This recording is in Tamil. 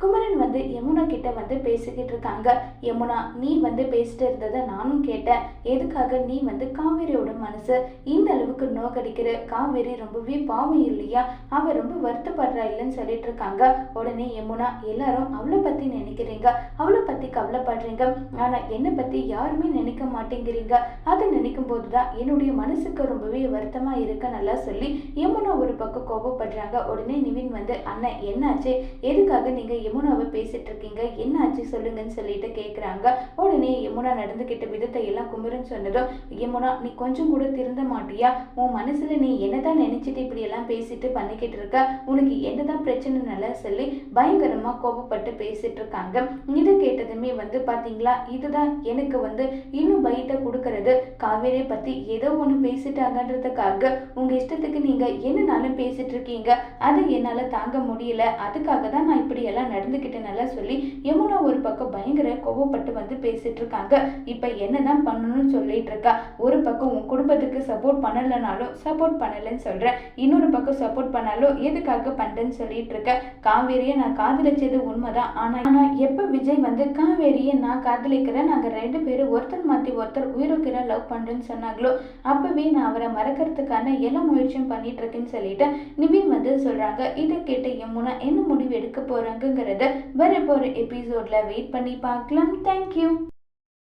குமரன் வந்து யமுனா கிட்ட வந்து பேசிக்கிட்டு இருக்காங்க. யமுனா நீ வந்து பேசிட்டு இருந்ததை நானும் கேட்டேன். எதுக்காக நீ வந்து காவேரியோட மனசு இந்த அளவுக்கு நோக்கடிக்கிற? காவேரி ரொம்பவே பாவம் இல்லையா? அவ ரொம்ப வருத்தப்படுறா இல்லைன்னு சொல்லிட்டு இருக்காங்க. உடனே யமுனா எல்லாரும் அவளை பத்தி நினைக்கிறீங்க. அவளை பத்தி கவலைப்படுறீங்க. ஆனா என்னை பத்தி யாருமே நினைக்க மாட்டேங்கிறீங்க. அதை நினைக்கும் போதுதான் என்னுடைய மனசுக்கு ரொம்பவே வருத்தமா இருக்க நல்லா சொல்லி யமுனா ஒரு பக்கம் கோபப்படுறாங்க. உடனே நிவின் வந்து அண்ணன் என்னாச்சு? எதுக்காக நீங்க யமுனாவை பேசிட்டு இருக்கீங்க என்ன ஆச்சு சொல்லுங்கன்னு சொல்லிட்டு கேட்குறாங்க உடனே யமுனா நடந்துக்கிட்ட விதத்தை எல்லாம் குமரன் சொன்னதும் யமுனா நீ கொஞ்சம் கூட திருந்த மாட்டியா? உன் மனசுல நீ என்னதான் நினைச்சிட்டு இப்படி எல்லாம் பேசிட்டு பண்ணிக்கிட்டு இருக்க? உனக்கு என்னதான் பிரச்சனை நல்லா சொல்லி பயங்கரமா கோபப்பட்டு பேசிட்டு இருக்காங்க இதை கேட்டதுமே வந்து பாத்தீங்களா இதுதான் எனக்கு வந்து இன்னும் பயத்தை கொடுக்கறது. காவேரி பத்தி ஏதோ ஒன்று பேசிட்டாங்கன்றதுக்காக உங்க இஷ்டத்துக்கு நீங்க என்னனாலும் பேசிட்டு இருக்கீங்க அது என்னால தாங்க முடியல. அதுக்காக தான் நான் இப்படி எல்லாம் நடந்துக்கிட்டேனால சொல்லி யமுனா ஒரு பக்கம் பயங்கர கோவப்பட்டு வந்து பேசிட்டு இருக்காங்க. இப்போ என்னதான் பண்ணணும்னு சொல்லிட்டு இருக்கா? ஒரு பக்கம் உன் குடும்பத்துக்கு சப்போர்ட் பண்ணலைனாலும் சப்போர்ட் பண்ணலைன்னு சொல்கிறேன் இன்னொரு பக்கம் சப்போர்ட் பண்ணாலும் எதுக்காக பண்ணுறேன்னு சொல்லிட்டு இருக்க? காவேரியை நான் காதலிச்சது உண்மைதான். ஆனா ஆனால் எப்போ விஜய் வந்து காவேரியை நான் காதலிக்கிறேன் நாங்கள் ரெண்டு பேரும் ஒருத்தர் மாற்றி ஒருத்தர் உயிருக்கிற லவ் பண்ணுறேன்னு சொன்னாங்களோ அப்பவே நான் அவரை மறக்கிறதுக்கான எல்லா முயற்சியும் பண்ணிட்டு இருக்கேன்னு சொல்லிட்டு நிவின் வந்து சொல்றாங்க. இதை கேட்ட யமுனா என்ன முடிவு எடுக்க போறாங்கங்கிறத அப்படிங்கிறத வரப்போகிற எபிசோடில் வெயிட் பண்ணி பார்க்கலாம். தேங்க்யூ